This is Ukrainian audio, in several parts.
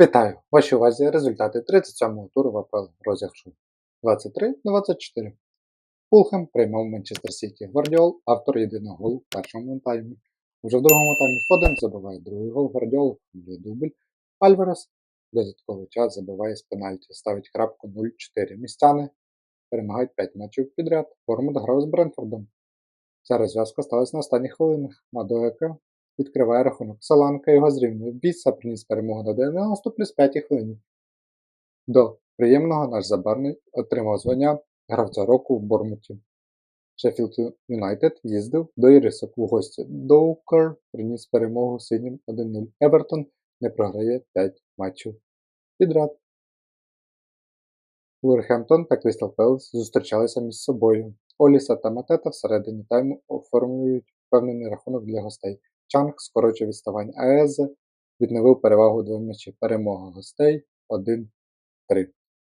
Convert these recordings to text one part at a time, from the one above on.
Вітаю! Вашій увазі результати 37-го туру в АПЛ розіграшу 23-24. Фулхем приймав Манчестер Сіті. Гвардіол, автор єдиного голу в першому таймі. Уже в другому таймі Фоден забиває другий гол Гвардіол, формує дубль. Альварес додатковий час забиває з пенальті, ставить крапку 0-4. Містяни перемагають 5 матчів підряд. Формут грав з Бренфордом. Ця розв'язка сталася на останніх хвилинах. Мадоека відкриває рахунок. Саланка його зрівнює. Біса приніс перемогу на 90 плюс 5 хвилині. До приємного наш забарний отримав звання гравця року в Бормуті. Шеффілд Юнайтед їздив до Ірисок у гості. Доукер приніс перемогу синім 1-0. Евертон не програє 5 матчів підряд. Вулверхемптон та Крістал Пелес зустрічалися між собою. Оліса та Матета всередині тайму оформлюють впевнений рахунок для гостей. Чанг скорочує відставання АЕЗ, відновив перевагу двох м'ячів. Перемога гостей 1-3.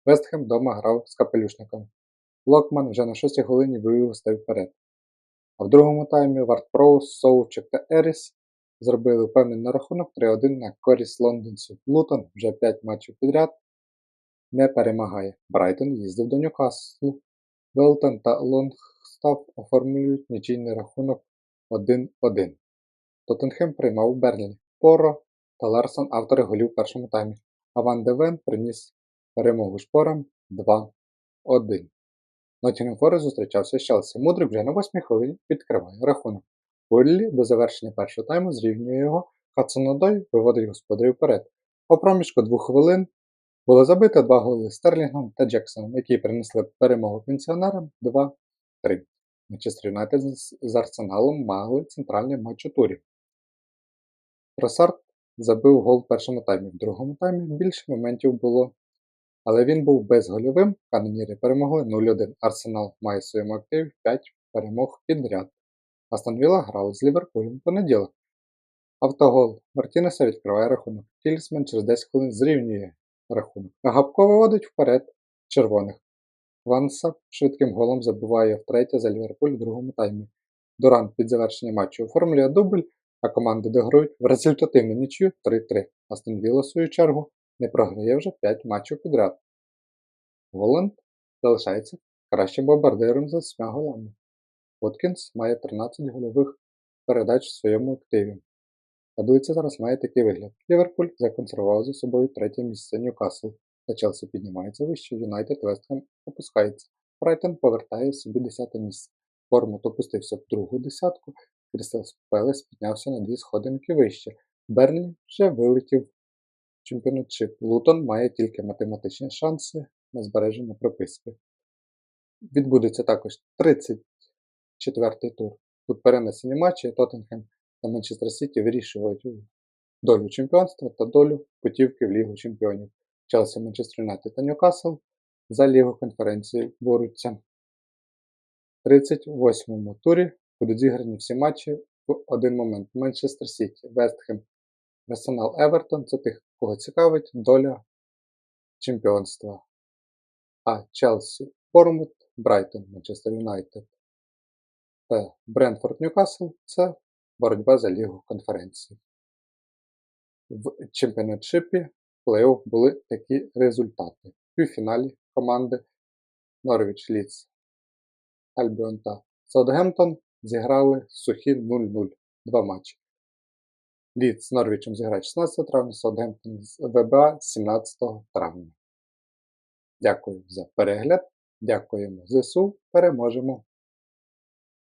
Вестхем вдома грав з капелюшником. Локман вже на 6 хвилині вивів гостей вперед. А в другому таймі Варт Проус, Соучик та Еріс зробили впевнений рахунок 3-1 на користь лондонців. Лутон вже 5 матчів підряд не перемагає. Брайтон їздив до Ньюкаслу. Велтон та Лонгстаф оформлюють нічийний рахунок 1-1. Тоттенхем приймав Берлін. Поро та Ларсон автори голів в першому таймі, а Ван де Вен приніс перемогу шпорам 2-1. Ноттінгем Форест зустрічався з Челсі. Мудрик вже на 8 хвилині відкриває рахунок. Уиллі до завершення першого тайму зрівнює його, Хадсонодой виводить господарів вперед. По проміжку двох хвилин було забито два голи Стерлінгом та Джексоном, які принесли перемогу пенсіонерам 2-3. Манчестер Юнайтед з Арсеналом мали центральний матч у турі. Тросард забив гол в першому таймі, в другому таймі більше моментів було. Але він був безгольовим, каноніри перемогли 0-1. Арсенал має своєму активі 5 перемог підряд. Астон Вілла грала з Ліверпулем в понеділок. Автогол Мартінеса відкриває рахунок. Тілісман через 10 хвилин зрівнює рахунок. Габко виводить вперед червоних. Ванса швидким голом забиває втретє за Ліверпуль в другому таймі. Дурант під завершення матчу оформлює дубль, а команди дограють в результативну нічю 3-3. Астон Вілла, в свою чергу, не програє вже 5 матчів підряд. Воланд залишається кращим бомбардиром за 7 голами. Воткінс має 13 гольових передач в своєму активі. Таблиця зараз має такий вигляд. Ліверпуль законсервував за собою третє місце Ньюкасл, та Челсі піднімається вище, Юнайтед Вестхем опускається. Брайтон повертає собі 10 місце. Формут опустився в другу десятку, Крістал Пелес піднявся на дві сходинки вище. Берлі вже вилетів в чемпіонатшип. Лутон має тільки математичні шанси на збереження прописки. Відбудеться також 34-й тур. Тут перенесені матчі Тоттенхем та Манчестер Сіті вирішують долю чемпіонства та долю путівки в Лігу Чемпіонів. Челсі, Манчестер Юнайтед та Ньюкасл за Лігу конференції борються. В 38-му турі будуть зіграні всі матчі в один момент. Манчестер Сіті, Вестхем, Арсенал Евертон це тих, кого цікавить доля чемпіонства. А Челсі, Бормут, Брайтон, Манчестер Юнайтед та Брентфорд Ньюкасл це боротьба за Лігу конференції. В чемпіонатшипі плей-офф були такі результати. В півфіналі команди Норвіч Ліц, Альбіон та Саутгемптон зіграли сухі 0-0 два матчі. Ліц з Норвічем зіграє 16 травня, Саутгемптон з ВБА 17 травня. Дякую за перегляд. Дякуємо ЗСУ. Переможемо!